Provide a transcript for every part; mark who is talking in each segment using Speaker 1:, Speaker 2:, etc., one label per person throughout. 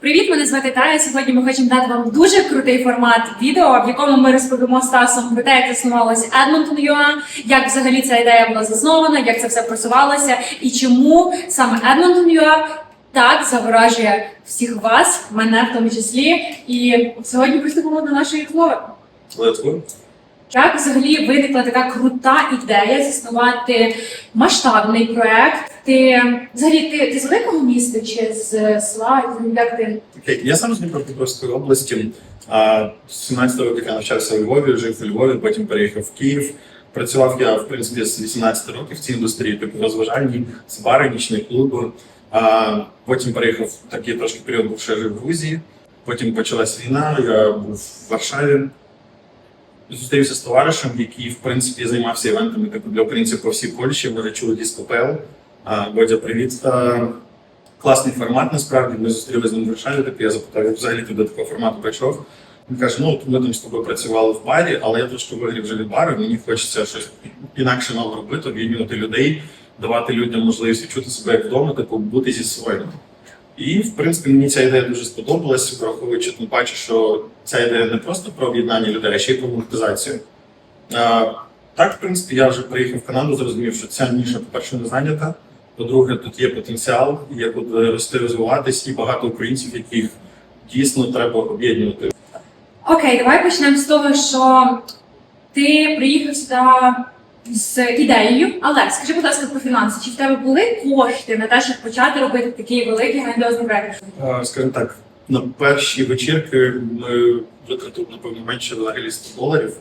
Speaker 1: Привіт, мене звати Тая. Сьогодні ми хочемо дати вам дуже крутий формат відео, в якому ми розповімо з Стасом про те, як заснувалося Edmonton.ua, як взагалі ця ідея була заснована, як це все просувалося, і чому саме Edmonton.ua так заворожує всіх вас, мене в тому числі. І сьогодні приступимо до нашої.
Speaker 2: Let's go.
Speaker 1: Як взагалі виникла така крута ідея заснувати масштабний проект? Ти взагалі ти, ти з великого міста чи з села? Як ти
Speaker 2: Окей, я сам з Дніпропетровської області. А, з 17 років я навчався у Львові, жив у Львові, потім переїхав в Київ. Працював я, в принципі, з 18 років в цій індустрії, типу розважальні, бари, нічні клуби. А, потім переїхав такий трошки період, був ще жив в Грузії. Потім почалась війна, я був в Варшаві. Зустрівся з товаришем, який, в принципі, займався івентами типу, для українців по всій Польщі. Ми чули Діскопел. Бодя, привіт. Класний формат, насправді. Ми зустрілися з ним в Варшаві, так я запитав, взагалі ти до такого формату прийшов. Він каже: ну ми там з тобою працювали в барі, але я трошки вигрів вже від бару. Мені хочеться щось інакше нове робити, об'єднувати людей, давати людям можливість відчути себе як вдома, типу бути зі своїм. І, в принципі, мені ця ідея дуже сподобалась, враховуючи тим паче, що ця ідея не просто про об'єднання людей, а ще й про монетизацію. Так, в принципі, я вже приїхав в Канаду, зрозумів, що ця ніша, по-перше, не зайнята. По-друге, тут є потенціал, є куди рости, розвиватись, і багато українців, яких дійсно треба об'єднувати.
Speaker 1: окей, давай почнемо з того, що ти приїхав сюди з ідеєю, але скажи, будь ласка, про фінанси. Чи в тебе були кошти на те, щоб почати робити такий великий грандіозний проект?
Speaker 2: А, Скажімо так, на перші вечірки ми витратили, напевно, менше взагалі 100 доларів.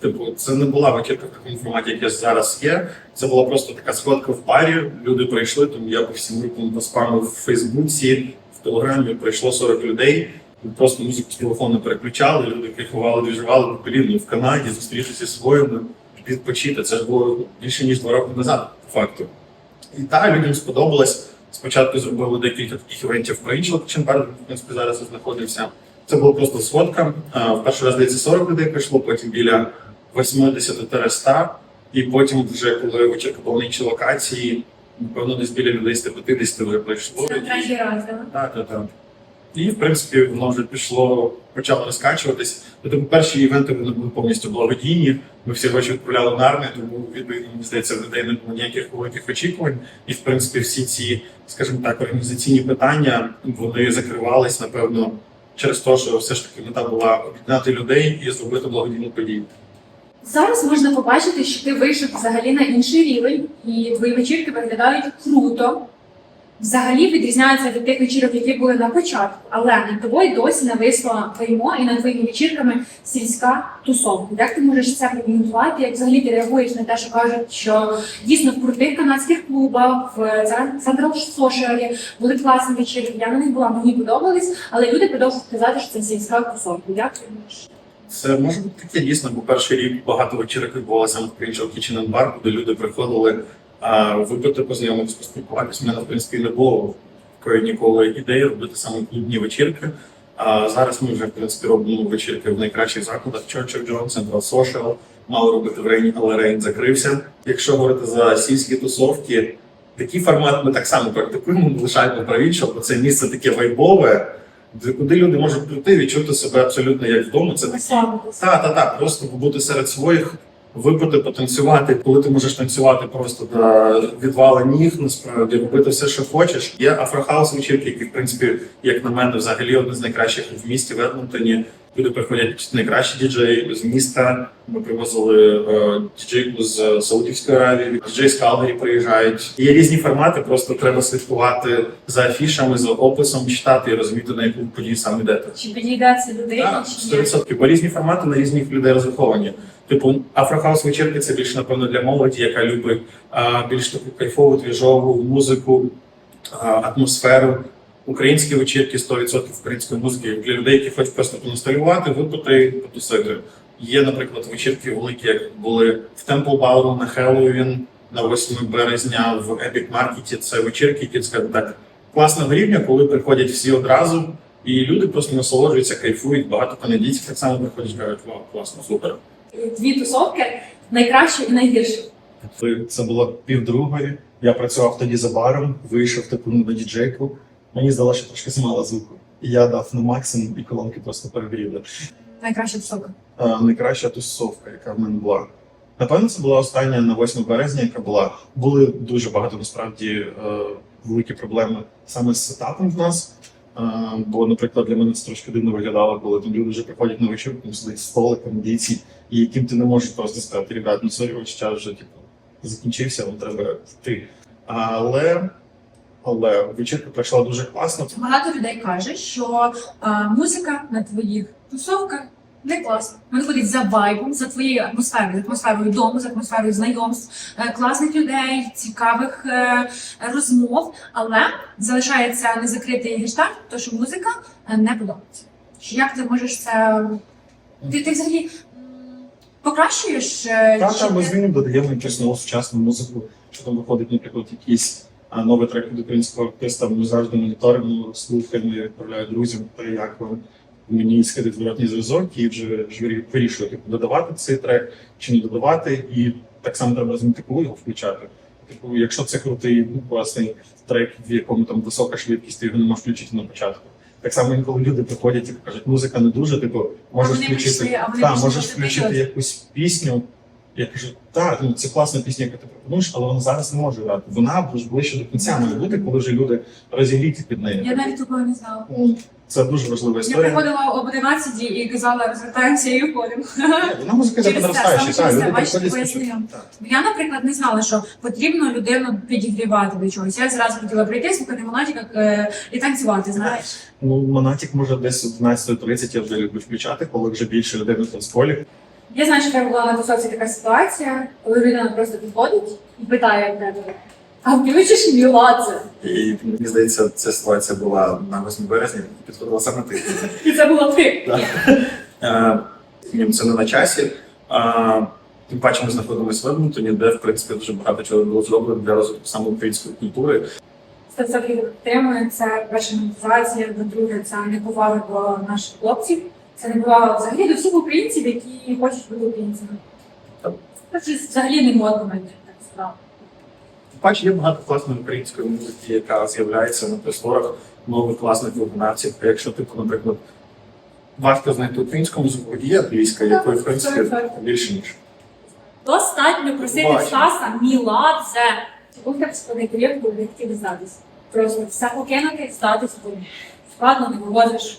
Speaker 2: Типу, це не була вечірка в такому форматі, як я зараз є. Це була просто така сходка в барі. Люди прийшли, там я по всім групам поспамив в Фейсбуці, в Телеграмі прийшло 40 людей. Просто музику з телефону переключали, люди кайфували, двіжували блін, в Канаді, зустрітися зі своїми, відпочити. Це ж було більше ніж два роки назад, по факту. І так, людям сподобалось. Спочатку зробили декілька таких івентів про іншого Чембер, в принципі, зараз знаходився. Це була просто сходка. В перший раз здається 40 людей прийшло, потім біля 80-100. І потім, вже коли на іншій локації, напевно, десь біля людей 150 вже прийшло.
Speaker 1: Це третій раз, так?
Speaker 2: Так, так, так. І, в принципі, воно вже пішло, почало розкачуватись. Ну, Тому перші івенти вони були повністю благодійні. Ми всі гроші відправляли на армію, тому відповідно мені здається, в людей не було ніяких великих очікувань. І в принципі, всі ці, скажімо так, організаційні питання вони закривались, напевно, через те, що все ж таки мета була об'єднати людей і зробити благодійну подію.
Speaker 1: Зараз можна побачити, що ти вийшов взагалі на інший рівень, і твої вечірки виглядають круто. Взагалі відрізняються від тих вечірок, які були на початку, але над тобою досі нависло клеймо і над твоїми вечірками сільська тусовка. Як ти можеш це прокоментувати? Як взагалі ти реагуєш на те, що кажуть, що дійсно в крутих канадських клубах, в Central Social були класні вечірки. Я на них була, мені подобались, але люди продовжують казати, що це сільська тусовка. Як ти думаєш?
Speaker 2: Це може бути таке дійсно, бо перший рік багато вечірок відбувалося в Kitchen and Bar, куди люди приходили а, випити, познайомитися, поспілкуватися. У мене, в принципі, не було такої ніколи ідеї робити саме клубні вечірки. А зараз ми вже в принципі робимо вечірки в найкращих закладах Church of John, Central Social, мали робити в Рейні, але Рейн закрився. Якщо говорити за сільські тусовки, такий формат ми так само практикуємо, лишаємо праві, що це місце таке вайбове, куди люди можуть прийти, відчути себе абсолютно як вдома. Це так, так, так. Просто побути серед своїх, випити, потанцювати. Коли ти можеш танцювати просто до відвала ніг, насправді робити все, що хочеш. Є афрохаус вечірки, які, в принципі, як на мене, взагалі одне з найкращих в місті в Едмонтоні. Люди приходять найкращі діджеї з міста. Ми привозили е, діджейку з Саудівської Аравії, діджей з Калгарі приїжджають. Є різні формати, просто треба слідкувати за афішами, за описом, читати і розуміти, на яку подію саме йдете.
Speaker 1: Чи підійде це людині,
Speaker 2: Так, 100%. Бо різні формати на різних людей розраховані. Типу, афрохаус вечірки це більше, напевно, для молоді, яка любить більш таку кайфову, двіжову музику, атмосферу. Українські вечірки 100% української музики для людей, які хочуть просто поностальгувати, випити, потусити. Є, наприклад, вечірки великі, як були в Temple Ballroom на Хеллоуін на 8 березня в Epic Market. Це вечірки, які скажімо так класного рівня, коли приходять всі одразу, і люди просто насолоджуються, кайфують. Багато канадійців так само приходять, кажуть, вау, класно, супер.
Speaker 1: Дві тусовки найкраще і найгірше.
Speaker 3: Це було півдругої. Я працював тоді за баром, вийшов таку на діджейку. Мені здалося, що трошки замало звуку. І я дав на максимум, і колонки просто перегріли.
Speaker 1: Найкраща тусовка.
Speaker 3: Е, Найкраща тусовка, яка в мене була. Напевно, це була остання на 8 березня, яка була. Були дуже багато насправді е, великі проблеми саме з сетапом в нас. Бо, наприклад, для мене це трошки дивно виглядало, коли там люди вже приходять на вечірку, сидить столик, дійці, і яким ти не можеш просто сказати, ребят, ну сорі, ваш час вже типу, закінчився, вам треба йти. Але, але вечірка пройшла дуже класно.
Speaker 1: Багато людей каже, що а, музика на твоїх тусовках не класна. Вона ходить за вайбом, за твоєю атмосферою, за атмосферою дому, за атмосферою знайомств, е, класних людей, цікавих е, розмов, але залишається незакритий гештальт, то що музика е, не подобається. Як ти можеш це. Ти, ти взагалі покращуєш?
Speaker 3: Так, так, ми
Speaker 1: ти-
Speaker 3: з ним додаємо якусь нову сучасну музику, що там виходить, наприклад, якийсь а, новий трек від українського артиста, ми завжди моніторимо, слухаємо, я відправляю друзям, вам. Мені сходить зворотній зв'язок і вже вирішує, типу, додавати цей трек чи не додавати. І так само треба розуміти, коли його включати. Типу, якщо це крутий, ну, класний трек, в якому там висока швидкість, ти його не можеш включити на початку. Так само інколи люди приходять і кажуть, музика не дуже, типу, можеш включити, та, можеш включити якусь пісню. Я кажу, так, ну це класна пісня, яку ти пропонуєш, але вона зараз не може грати. Вона ж ближче до кінця може бути, коли вже люди розігріті під нею.
Speaker 1: Я навіть такого не знала.
Speaker 3: Це дуже важлива
Speaker 1: Я приходила об 11 і казала, розвертаємося і виходимо.
Speaker 3: Вона музика
Speaker 1: Через це, саме через це, бачите. Я, наприклад, не знала, що потрібно людину підігрівати до чогось. Я зразу хотіла прийти, слухати монатіка е, і танцювати, знаєш.
Speaker 3: Ну, Монатік може десь о 11.30 я вже люблю включати, коли вже більше людей на танцполі.
Speaker 1: Я знаю, що тебе була на тусовці така ситуація, коли людина просто підходить і питає в тебе, а включиш міладзе?
Speaker 2: І мені здається, ця ситуація була на 8 березня, підходила саме ти.
Speaker 1: І це була ти.
Speaker 2: Е, Це не на часі. Тим паче ми знаходимося в Едмонтоні, де в принципі дуже багато чого було зроблено для розвитку саме української культури.
Speaker 1: 100% теми це перша монетизація, по-друге, це неповага до наших хлопців. Це не неповага взагалі до всіх українців, які хочуть бути українцями. Це взагалі не модно мені так справа.
Speaker 2: Тим є багато класної української музики, яка з'являється на просторах нових класних виконавців. Якщо типу, наприклад, важко знайти українську музику, є англійська, якої в принципі більше ніж.
Speaker 1: Достатньо просити
Speaker 2: Бачу.
Speaker 1: Стаса Міладзе. Був так складний період, коли не хотів здатись. Просто все покинути, здатись, бо складно не вивозиш.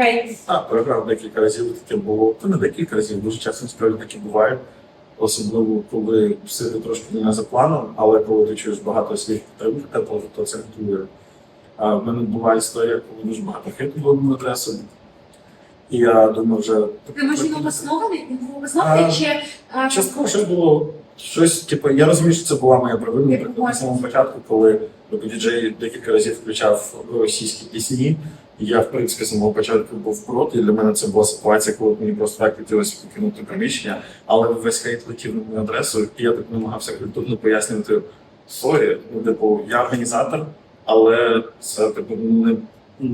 Speaker 1: Окей.
Speaker 2: Так, програв декілька разів таке було. Та не декілька разів, дуже часто справді таке буває. Особливо, коли все трошки не за планом, але коли ти чуєш багато слів підтримки, тепло, то це готує. А в мене була історія, коли дуже багато хейту було на адресу. І я думаю, вже
Speaker 1: Ти обоснований? Він був обоснований чи
Speaker 2: частково щось було щось, типу, я розумію, що це була моя провина. Наприклад, на самому початку, коли діджей декілька разів включав російські пісні. Я, в принципі, з самого початку був проти. І для мене це була ситуація, коли мені просто так хотілося покинути приміщення, але весь хейт летів на мою адресу, і я так намагався культурно пояснювати сорі. Ну, типу, я організатор, але це типу не,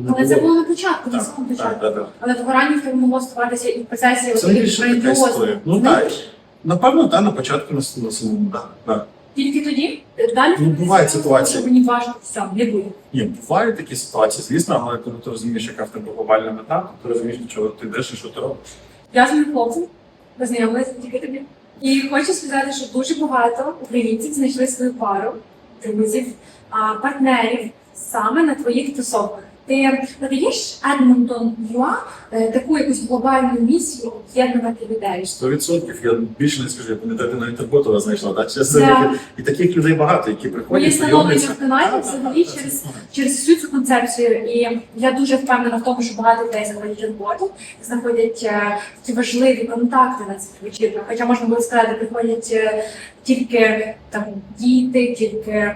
Speaker 1: Але це
Speaker 2: було.
Speaker 1: було на початку, на самому початку. Але вигорання в тебе могло ставатися і в процесі
Speaker 2: історія. Ну так. Напевно, так, на початку на самому.
Speaker 1: Тільки тоді далі
Speaker 2: Ну, бувають ситуації.
Speaker 1: мені важко сам не буде.
Speaker 2: Ні, бувають такі ситуації, звісно, але коли ти розумієш, яка в тебе глобальна мета, то ти розумієш, до чого ти йдеш і що ти робиш.
Speaker 1: Я з моїм хлопцем познайомилася тільки тобі. І хочу сказати, що дуже багато українців знайшли свою пару, друзів, а, партнерів саме на твоїх тусовках. Ти надаєш Едмонтон Юа е, таку якусь глобальну місію об'єднувати людей.
Speaker 2: Сто відсотків. Я більше не скажу, я пам'ятаю, ти навіть роботу знайшла, так? Чесно,
Speaker 1: Да.
Speaker 2: і таких людей багато, які
Speaker 1: Моє
Speaker 2: приходять,
Speaker 1: становлення
Speaker 2: знайомляться.
Speaker 1: в каналі взагалі через через всю цю концепцію. І я дуже впевнена в тому, що багато людей знаходять роботу, знаходять е, ті важливі контакти на цих вечірках. Хоча можна було сказати, приходять е, тільки там діти, тільки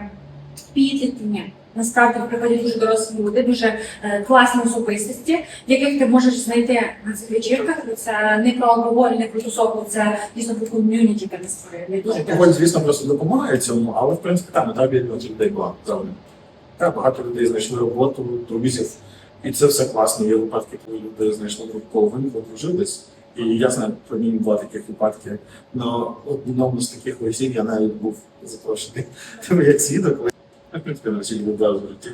Speaker 1: підлітки. Ні. Насправді приходять дуже дорослі люди, дуже е, класні особистості, яких ти можеш знайти на цих вечірках. Це не про алкоголь, не про тусовку, це дійсно про ком'юніті тебе створює.
Speaker 2: Алкоголь, звісно, просто допомагає цьому, але в принципі там мета більше людей була завжди. Так, багато людей знайшли роботу, друзів, і це все класно. Є випадки, коли люди знайшли половину, подружились. І я знаю про мені два таких випадки. На одному з таких весіль я навіть був запрошений Тому як свідок. В принципі, на всіх відразу в житті.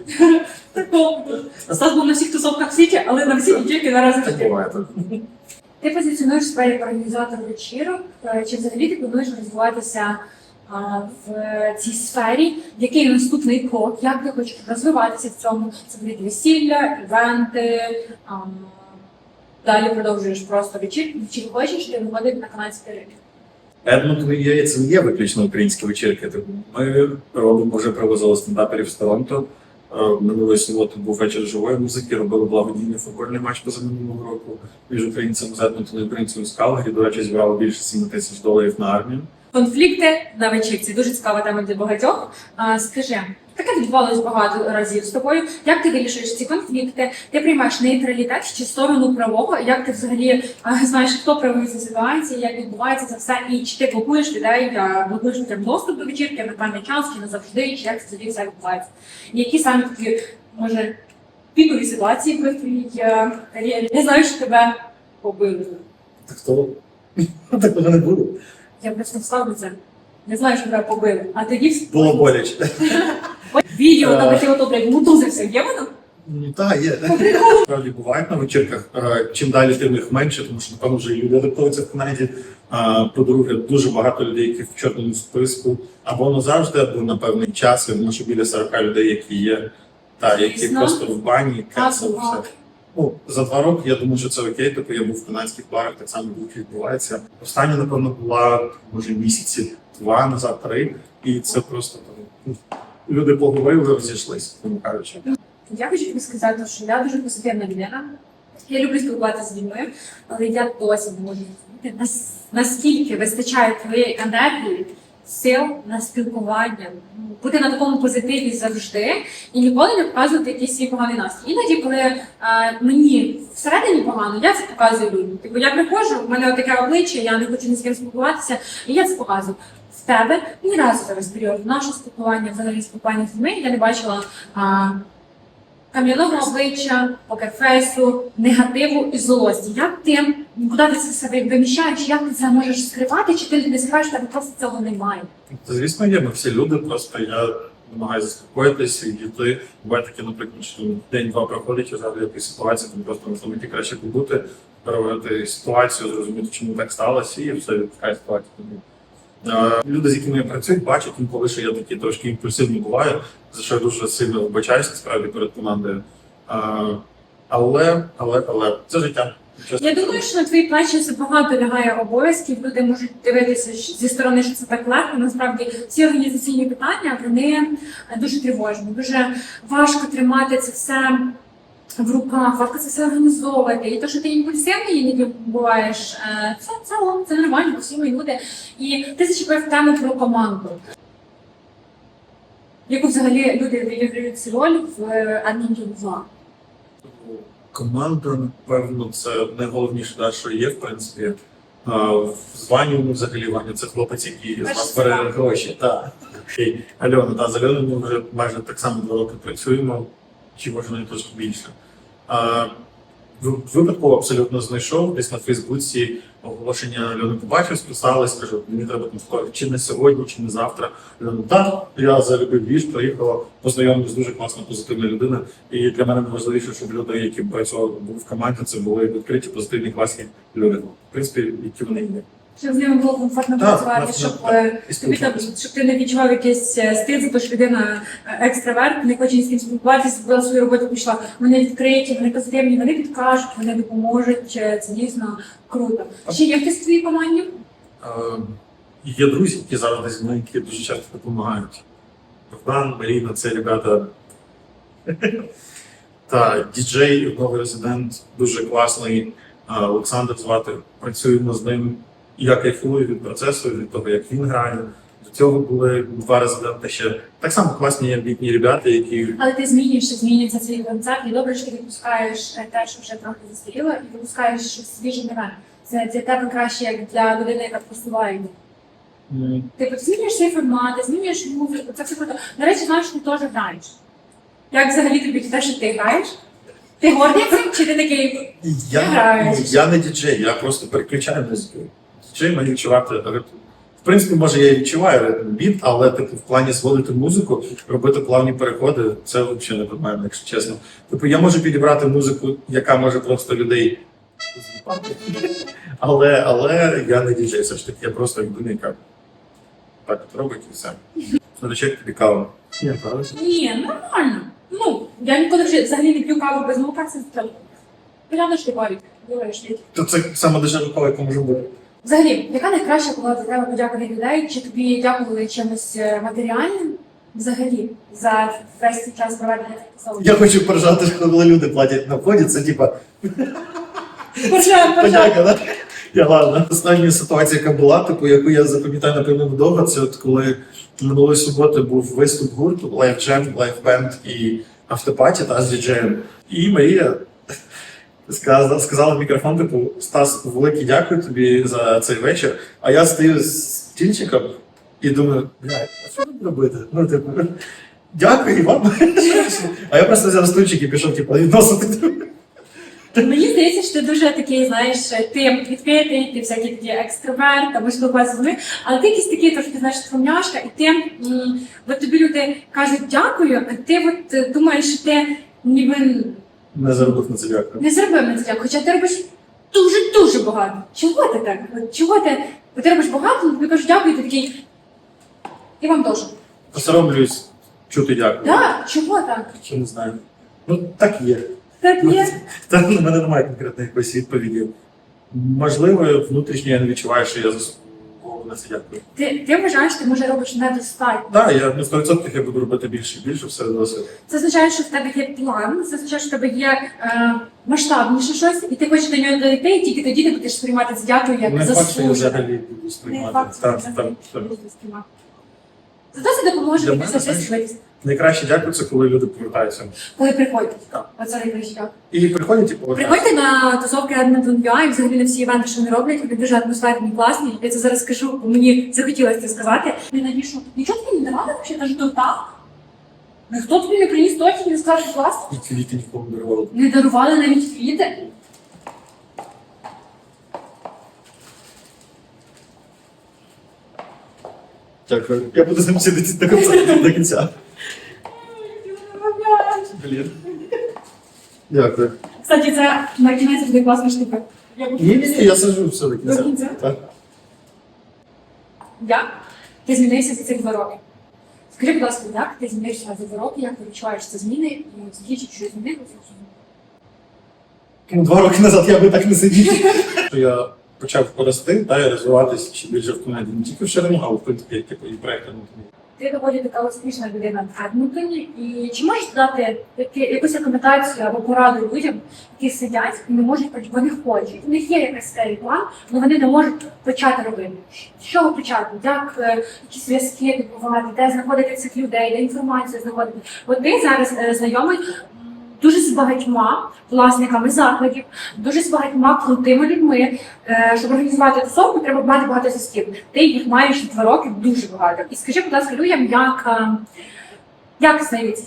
Speaker 1: Такого. Стас був на всіх тусовках в світі, але на всі тільки наразі
Speaker 2: Так буває так.
Speaker 1: Ти позиціонуєш себе як організатор вечірок. Е, Чи взагалі ти плануєш розвиватися а, в цій сфері? Який наступний крок? Як ти хочеш розвиватися в цьому? Це будуть весілля, івенти. а, Далі продовжуєш просто вечірки. Чи хочеш ти виходити на канадський ринок?
Speaker 2: Едмонтон є це не є виключно українські вечірки. Типу, Ми робимо вже привозили стендаперів з Торонто. Е, Минулої суботи був вечір живої музики, робили благодійний футбольний матч позаминулого року між українцями з Едмонтона і українцями з Калгарі. До речі, зібрали більше 7 тисяч доларів на армію.
Speaker 1: Конфлікти на вечірці дуже цікава тема для багатьох. А, скажи, таке відбувалось багато разів з тобою. Як ти вирішуєш ці конфлікти? Ти приймаєш нейтралітет чи сторону правого? Як ти взагалі знаєш, хто правий за ситуації, як відбувається це все, і чи ти блокуєш людей, блокуєш людям доступ до вечірки на певний час, чи назавжди, чи як це все відбувається? І які саме такі, може, пікові ситуації в твоїй е, кар'єрі? Я знаю, що тебе побили.
Speaker 2: Так хто? Такого не було.
Speaker 1: Я просто вставлю це. Не знаю, що тебе побили. А тоді
Speaker 2: Було боляче.
Speaker 1: відео,
Speaker 2: Е.
Speaker 1: там ти ото, блядь, мутузився. Є воно?
Speaker 2: Ну, Так, є. Справді бувають на вечірках. Е, Чим далі, тим їх менше, тому що напевно вже і люди адаптуються в Канаді. По-друге, дуже багато людей, які в чорному списку, або назавжди, або на певний час. Я думаю, що біля 40 людей, які є, та які
Speaker 1: Дійсно?
Speaker 2: просто в бані,
Speaker 1: Ага.
Speaker 2: все. Ну, за два роки я думаю, що це окей. Тобто я був в канадських барах, так само тут відбувається. Остання, напевно, була може місяці два назад, три, і це просто там ну, люди поговорили, розійшлися, тому кажучи.
Speaker 1: Я хочу тобі сказати, що я дуже позитивна людина. Я люблю спілкуватися з людьми, але я досі не можу наскільки вистачає твоєї енергії, сил на спілкування, бути на такому позитиві завжди і ніколи не показувати якийсь свій поганий настрій. Іноді, коли е, мені всередині погано, я це показую людям. Типу я приходжу, в мене таке обличчя, я не хочу ні з ким спілкуватися, і я це показую. Тебе ні разу за весь період нашого спілкування, взагалі спілкування з людьми, я не бачила а, кам'яного обличчя, покерфейсу, негативу і злості. Як ти, куди ти це себе виміщаєш, як ти це можеш скривати, чи ти не скриваєш, тебе просто цього немає?
Speaker 2: Та, Звісно, є, ми всі люди, просто я намагаюся заспокоїтися і дійти. Буває таке, наприклад, що день-два проходить, і згадую якусь ситуацію, просто на краще побути, перевести ситуацію, зрозуміти, чому так сталося, і все відпускає ситуацію. Е, Люди, з якими я працюю, бачать інколи, що я такий трошки імпульсивний буваю, за що я дуже сильно вибачаюся насправді перед командою. Е, Але, але, але це життя.
Speaker 1: Я думаю, що на твої плечі забагато лягає обов'язків. Люди можуть дивитися зі сторони, що це так легко. Насправді ці організаційні питання вони дуже тривожні. Дуже важко тримати це все в руках, важко це все організовувати. І те, що ти імпульсивний, іноді буваєш, е, це, це, це нормально, бо всі ми люди. І ти зачепив тему про команду. Яку взагалі люди відіграють цю роль в е, Edmonton 2?
Speaker 2: Команда, напевно, це найголовніше, да, що є, в принципі. А, В званні ну, взагалі Ваня, це хлопець, який з вас бере гроші. І Альона, та, з Альоною ми вже майже так само два роки працюємо, чи може навіть трошки більше. А, в- Випадково абсолютно знайшов десь на Фейсбуці оголошення Альони побачив, списалась, кажу, мені треба там чи не сьогодні, чи не завтра. Альона, так, я залюбив віж, приїхала, познайомилась дуже класна, позитивна людина. І для мене найважливіше, щоб люди, які працювали в команді, це були відкриті, позитивні, класні люди. В принципі, які вони є.
Speaker 1: Щоб з ними було комфортно
Speaker 2: Так,
Speaker 1: працювати,
Speaker 2: так,
Speaker 1: щоб,
Speaker 2: так,
Speaker 1: е,
Speaker 2: І
Speaker 1: тобі там,
Speaker 2: спілкуватися.
Speaker 1: щоб ти не відчував якийсь стид за те, що людина е, екстраверт, не хоче ні з ким спілкуватися, зробила свою роботу, пішла. Вони відкриті, вони позитивні, вони підкажуть, вони допоможуть. е, Це дійсно круто. Ще є хтось в твоїй команді?
Speaker 2: Е, Є друзі, які завжди зі мною, які дуже часто допомагають. Богдан, Маріна, це ребята. Та діджей, новий резидент, дуже класний. Е, Олександр звати. Працюємо з ним. Я кайфую від процесу, від того, як він грає. До цього були два резиденти ще. Так само класні є літні ребята, які
Speaker 1: Але ти змінюєшся, змінюється цей концерт, і добре, що ти випускаєш е, те, що вже трохи застаріло, і випускаєш щось свіже нове. Це для тебе краще, як для людини, яка просуває.
Speaker 2: м,
Speaker 1: Типу, ти змінюєш свій формат, ти змінюєш музику, це все круто. До речі, знаєш, ти теж граєш. Як взагалі тобі те, що ти граєш? Ти гордий цим, чи ти такий
Speaker 2: Я,
Speaker 1: граю.
Speaker 2: ну, я не діджей, я просто переключаю музику. Має відчувати ритм. принципі, може, я і відчуваю ритм біт, але типу в плані зводити музику, робити плавні переходи, це взагалі не мене, якщо чесно. Типу, я можу підібрати музику, яка може просто людей. Але, але я не діджей, все ж таки, я просто людина, яка так от робить і все. Смотрячи тобі каву. Ні,
Speaker 1: нормально. Ну, я ніколи вже взагалі не п'ю каву без молока, це треба. Глянеш ти бавік, говориш.
Speaker 2: То це саме дешева кава, яка може бути.
Speaker 1: Взагалі, яка найкраща була для тебе подяка від людей? Чи тобі дякували чимось е, матеріальним? Взагалі, за весь цей час проведення цих
Speaker 2: Я хочу поржати, коли люди платять на вході, це типа
Speaker 1: Поржаємо, поржаємо.
Speaker 2: да? Я ладно. Остання ситуація, яка була, типу, яку я запам'ятаю, напевно, довго, це от коли минулої суботи був виступ гурту, лайф джем, лайф бенд і автопаті та з діджеєм. І Марія сказала, сказала в мікрофон, типу, Стас, велике дякую тобі за цей вечір. А я стою з стільчиком і думаю, блядь, а що тут робити? Ну, типу, дякую вам. А я просто взяв стульчик і пішов, типу, відносити.
Speaker 1: Мені здається, що ти дуже такий, знаєш, ти відкритий, ти всякий такий екстраверт, або спілкуватися з людьми, але ти якийсь такий трошки, знаєш, скромняшка, і ти, от тобі люди кажуть дякую, а ти от е, думаєш, що ти ніби
Speaker 2: Не заробив на це дякую.
Speaker 1: не зробив на це дякую, хоча ти робиш дуже-дуже багато. Чого ти так? От Чого ти? От ти робиш багато, тобі кажуть дякую, ти такий. І вам теж.
Speaker 2: Посоромлююсь чути дякую.
Speaker 1: Так, чого так?
Speaker 2: Чи не знаю. Ну, так є.
Speaker 1: Так є.
Speaker 2: Та в мене немає конкретної якоїсь відповіді. Можливо, внутрішньо я не відчуваю, що я заслуговую на це дякую.
Speaker 1: Ти, ти вважаєш, ти може робиш недостатньо.
Speaker 2: Так, я на 100% я буду робити більше і більше все одно.
Speaker 1: Це означає, що в тебе є план, це означає, що в тебе є е, масштабніше щось, і ти хочеш до нього дойти, і тільки тоді ти будеш сприймати це дякую як
Speaker 2: Не факт, що я
Speaker 1: заслужене.
Speaker 2: взагалі буду
Speaker 1: Не
Speaker 2: сприймати.
Speaker 1: факт, що
Speaker 2: Так,
Speaker 1: ти
Speaker 2: так,
Speaker 1: взагалі
Speaker 2: так.
Speaker 1: будеш сприймати. Зато це допоможе
Speaker 2: Для
Speaker 1: тобі
Speaker 2: мене, знаєш. Найкраще дякую це коли люди повертаються.
Speaker 1: Коли приходять.
Speaker 2: Так.
Speaker 1: Оце найкраще дякую.
Speaker 2: І приходять і повертаються.
Speaker 1: Приходьте на тусовки Edmonton і взагалі на всі івенти, що вони роблять, вони дуже атмосферні, класні. Я це зараз скажу, бо мені захотілося це сказати. Я надішу, нічого тобі не давали взагалі навіть торта? Ніхто тобі не приніс торт, не сказав, що класно?
Speaker 2: І квіти нікому не дарували.
Speaker 1: Не дарували навіть квіти.
Speaker 2: Дякую. Я буду з ним сидіти до кінця. До кінця. Блін. Дякую.
Speaker 1: Кстати, це на кінець буде класна штука. Я буду-
Speaker 2: Ні, ні, ні, я сажу все до кінця.
Speaker 1: До кінця?
Speaker 2: Так.
Speaker 1: Як ти змінився за цих два роки? Скажи, будь ласка, як ти змінився за два роки, як ти відчуваєш ці зміни і скільки щось змінилося?
Speaker 2: Ну, Два роки назад я би так не сидів. Що я почав рости та і розвиватися ще більше в команді. Не тільки в ширину, а в принципі, як типу, і проєкти.
Speaker 1: Ти доволі така успішна людина Едмонтоні. І чи можеш дати такі, якусь рекомендацію або пораду людям, які сидять і не можуть вони хочуть. У них є якась цей план, але вони не можуть почати робити. З чого почати? Як е, якісь зв'язки відбувати, де знаходити цих людей, де інформацію знаходити? От ти зараз е, знайомий дуже з багатьма власниками закладів, дуже з багатьма крутими людьми. Е, Щоб організувати тусовку, треба мати багато зв'язків. Ти їх маєш два роки дуже багато. І скажи, будь ласка, людям, як, е, як знайти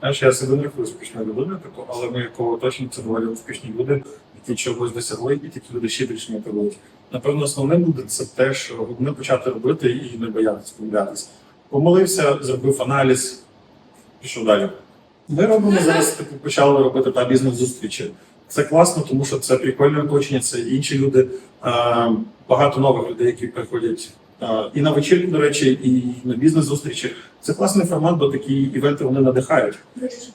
Speaker 2: Знаєш, я себе не рахую успішною людиною, але ми кого точно це доволі успішні люди, які чогось досягли, і такі люди ще більше мотивують. Напевно, основним буде це те, що не почати робити і не боятися помилятися. Помолився, зробив аналіз, пішов далі. Ми робимо зараз, типу, почали робити та бізнес-зустрічі. Це класно, тому що це прикольне оточення, це інші люди, е, багато нових людей, які приходять е, і на вечірку, до речі, і на бізнес-зустрічі. Це класний формат, бо такі івенти вони надихають.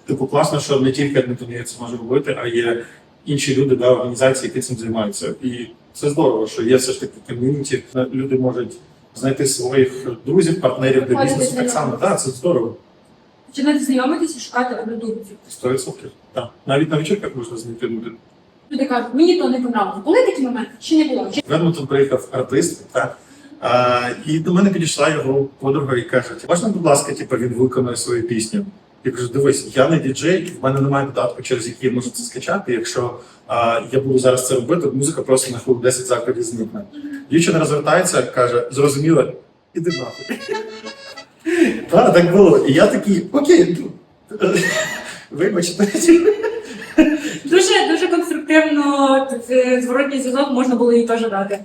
Speaker 2: Типу, класно, що не тільки Дмитрій це може робити, а є інші люди, да, організації, які цим займаються. І це здорово, що є все ж таки ком'юніті. Люди можуть знайти своїх друзів, партнерів для бізнесу. Так само, так, це здорово.
Speaker 1: Починати знайомитися і шукати однодумців.
Speaker 2: 100%. Так. Навіть на вечірках можна знайти люди.
Speaker 1: Люди кажуть, мені то не понравилось. Були такі моменти? Чи не було? Чи
Speaker 2: В Едмонтон приїхав артист, так. А, і до мене підійшла його подруга і каже: можна, будь ласка, типу, він виконує свою пісню. Я кажу, дивись, я не діджей, в мене немає додатку, через який я можу це скачати. Якщо а, я буду зараз це робити, музика просто на хвилин 10 закладів зникне. Дівчина розвертається, каже, зрозуміла, іди нахуй. Так, так було. І я такий, окей, ну, вибачте.
Speaker 1: дуже дуже конструктивно е, зворотній зв'язок можна було їй теж дати.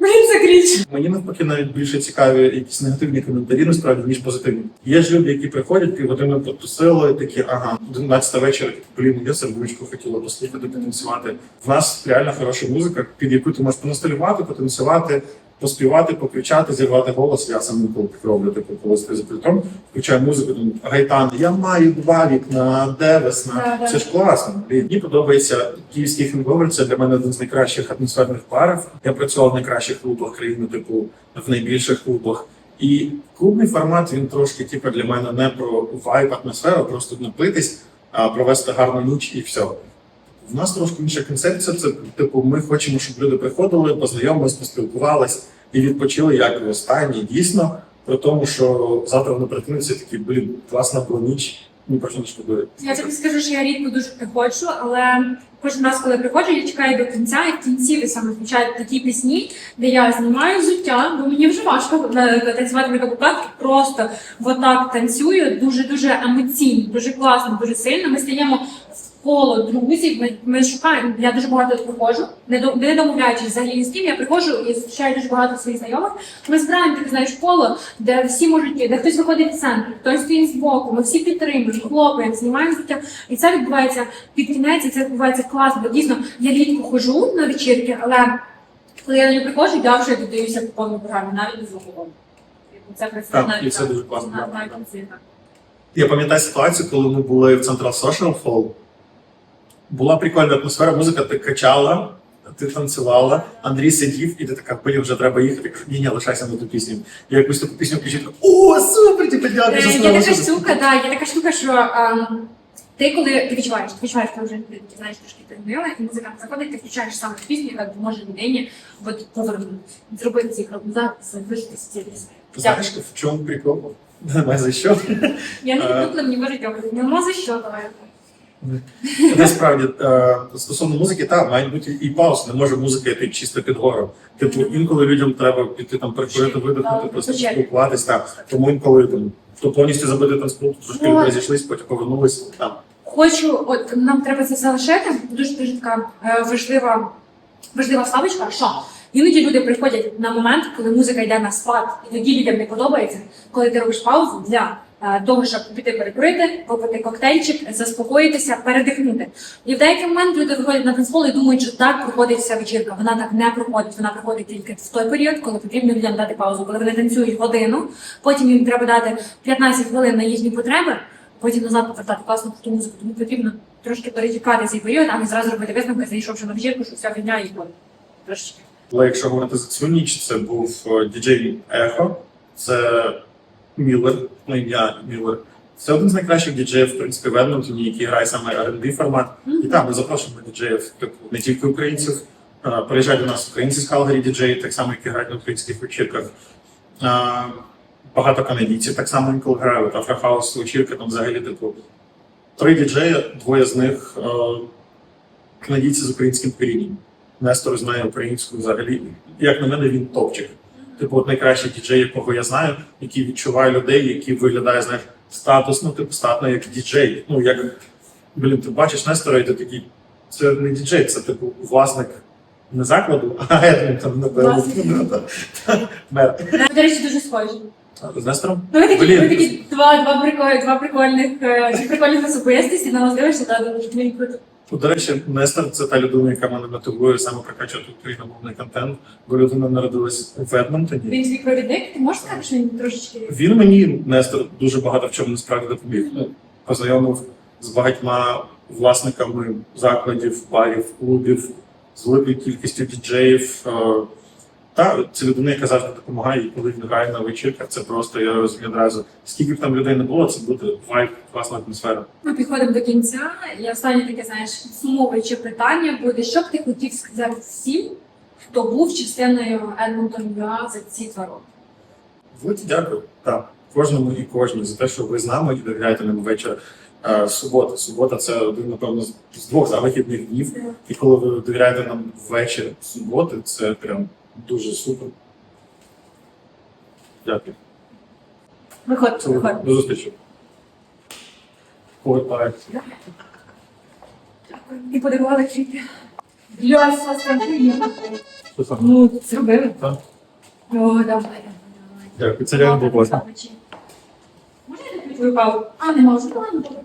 Speaker 1: Блін, це крінж.
Speaker 2: Мені навпаки навіть більше цікаві якісь негативні коментарі, насправді, ніж позитивні. Є ж люди, які приходять, півгодини потусили, такі, ага, 11 вечора, блін, я сердечко хотіла послухати, потанцювати. В нас реально хороша музика, під яку ти можеш поносталювати, потанцювати, поспівати, покричати, зірвати голос. Я сам ніколи так роблю, типу, коли за пультом, включаю музику, гайтан. Я маю два вікна, де весна. Це ж класно. Мені подобається київський хенговер. Це для мене один з найкращих атмосферних парів. Я працював в найкращих клубах країни, типу в найбільших клубах. І клубний формат він трошки, типу, для мене не про вайб, атмосферу, просто напитись, а провести гарну ніч і все. В нас трошки інша концепція. Це типу, ми хочемо, щоб люди приходили, познайомились, поспілкувались і відпочили як в останній. Дійсно, при тому, що завтра вони прикинуться такі, блін, класна була ніч, ні про що не шкодую.
Speaker 1: Я тобі скажу, що я рідко дуже приходжу, але кожен раз, коли приходжу, я чекаю до кінця, і в кінці ви саме включають такі пісні, де я знімаю взуття, бо мені вже важко е, танцювати на каблуках, просто отак танцюю, дуже дуже емоційно, дуже класно, дуже сильно. Ми стаємо коло друзів. Ми, ми шукаємо. Я дуже багато приходжу, не до- не домовляючись взагалі з ким. Я приходжу і зустрічаю дуже багато своїх знайомих. Ми збираємо таке знаєш коло, де всі можуть, де хтось виходить в центр, хтось стоїть збоку. Ми всі підтримуємо, хлопаємо, знімаємо життя. І це відбувається під кінець, і це відбувається класно. Бо дійсно я рідко хожу на вечірки, але коли я на нього приходжу, я вже віддаюся по повній програмі, навіть без алкоголю. Це працює навіть
Speaker 2: і це дуже класно,
Speaker 1: На-
Speaker 2: так. Я пам'ятаю ситуацію, коли ми були в Central Social Hall. Була прикольна атмосфера, музика ти качала, ти танцювала, Андрій сидів, і ти така, блін, вже треба їхати. Ні, ні, лишайся на ту пісню. Я якусь таку пісню включив, така, о, супер, типу, дякую,
Speaker 1: Е, Є така штука, да, є така штука, що ем, ти коли ти відчуваєш, ти відчуваєш, ти вже ти знаєш трошки пригнила, і музикант заходить, ти включаєш саме ту пісню, яка допоможе людині от, повернути, зробити цей крок назад, вижити з цієї пісні.
Speaker 2: Знаєш, в чому прикол? Немає за що.
Speaker 1: Я не
Speaker 2: Е.
Speaker 1: мені говорити, нема за що, давай.
Speaker 2: Насправді, е, стосовно музики, так, мають бути і пауз. Не може музика йти чисто під гору. Типу, інколи людям треба піти там прикурити, видихнути, просто
Speaker 1: звичайно.
Speaker 2: спілкуватись. Так. Тому інколи там, то повністю забити танцпол, трошки
Speaker 1: Ну,
Speaker 2: люди потім повернулись. Там.
Speaker 1: Хочу, от нам треба це залишити. Дуже дуже така е, важлива, важлива славочка, що іноді люди приходять на момент, коли музика йде на спад, і тоді людям не подобається, коли ти робиш паузу для того, щоб піти перекурити, попити коктейльчик, заспокоїтися, передихнути. І в деякий момент люди виходять на танцпол і думають, що так проходить вся вечірка. Вона так не проходить. Вона проходить тільки в той період, коли потрібно людям дати паузу, коли вони танцюють годину, потім їм треба дати 15 хвилин на їхні потреби потім назад повертати класну круту музику. Тому потрібно трошки перечекати цей період, а не зразу робити висновки, зайшовши на вечірку, що вся фігня і ходить. Трошки.
Speaker 2: Але якщо говорити за цю ніч, це був е, діджей Ехо, це Міллер, ну ім'я Міллер. Це один з найкращих діджеїв, в принципі, в Едмонтоні, який грає саме R&B формат. І там ми запрошуємо діджеїв, типу, не тільки українців. Е, Приїжджають до нас українці з Калгарі діджеї, так само, які грають на українських вечірках. Е, Багато канадійців так само інколи грають. Афрохаус вечірка, там взагалі типу три діджеї, двоє з них е, канадійці з українським корінням. Нестор знає українську взагалі. Як на мене, він топчик. Типу, от найкращий діджей, якого я знаю, який відчуває людей, який виглядає, знаєш, статусно, типу, статно як діджей. Ну, як, блін, ти бачиш Нестора, і ти такий, це не діджей, це типу власник не закладу, а Едмонтон, напевно.
Speaker 1: Власник.
Speaker 2: Мер.
Speaker 1: Ми, До речі, дуже схожі.
Speaker 2: З Нестором?
Speaker 1: Ну, ви такі,
Speaker 2: Блін.
Speaker 1: ви такі два, два, прикольних, два прикольних, е, прикольних особистості, на вас дивишся, та дуже круто.
Speaker 2: Ну, До речі, Нестор це та людина, яка мене мотивує саме прокачувати україномовний контент, бо людина народилась в Едмонтоні.
Speaker 1: Він твій провідник, ти можеш сказати, що він трошечки.
Speaker 2: Він мені, Нестор, дуже багато в чому насправді допоміг. Ну, Познайомив з багатьма власниками закладів, барів, клубів, з великою кількістю діджеїв. Та це людина, яка завжди допомагає, і коли він грає на вечірках, це просто я розумію одразу. Скільки б там людей не було, це буде вайб, класна атмосфера.
Speaker 1: Ми підходимо до кінця. І останнє таке, знаєш, підсумовуюче питання буде, що б ти хотів сказати всім, хто був частиною Едмонтон ЮА за ці два роки?
Speaker 2: Велике дякую. Так, кожному і кожній за те, що ви з нами і довіряєте нам вечір. Е, Субота. Субота це один, напевно, з- двох завихідних днів. І коли ви довіряєте нам ввечір суботи, це прям дуже супер. Дякую.
Speaker 1: Виходь, виходь.
Speaker 2: До зустрічі. Повертаю.
Speaker 1: І подарували квіти. Блядь, вас там.
Speaker 2: Що саме?
Speaker 1: Ну, зробили?
Speaker 2: Так.
Speaker 1: О, давай.
Speaker 2: Дякую, це реально було класно.
Speaker 1: Можна я твою каву? А, не можу. Ладно, добре.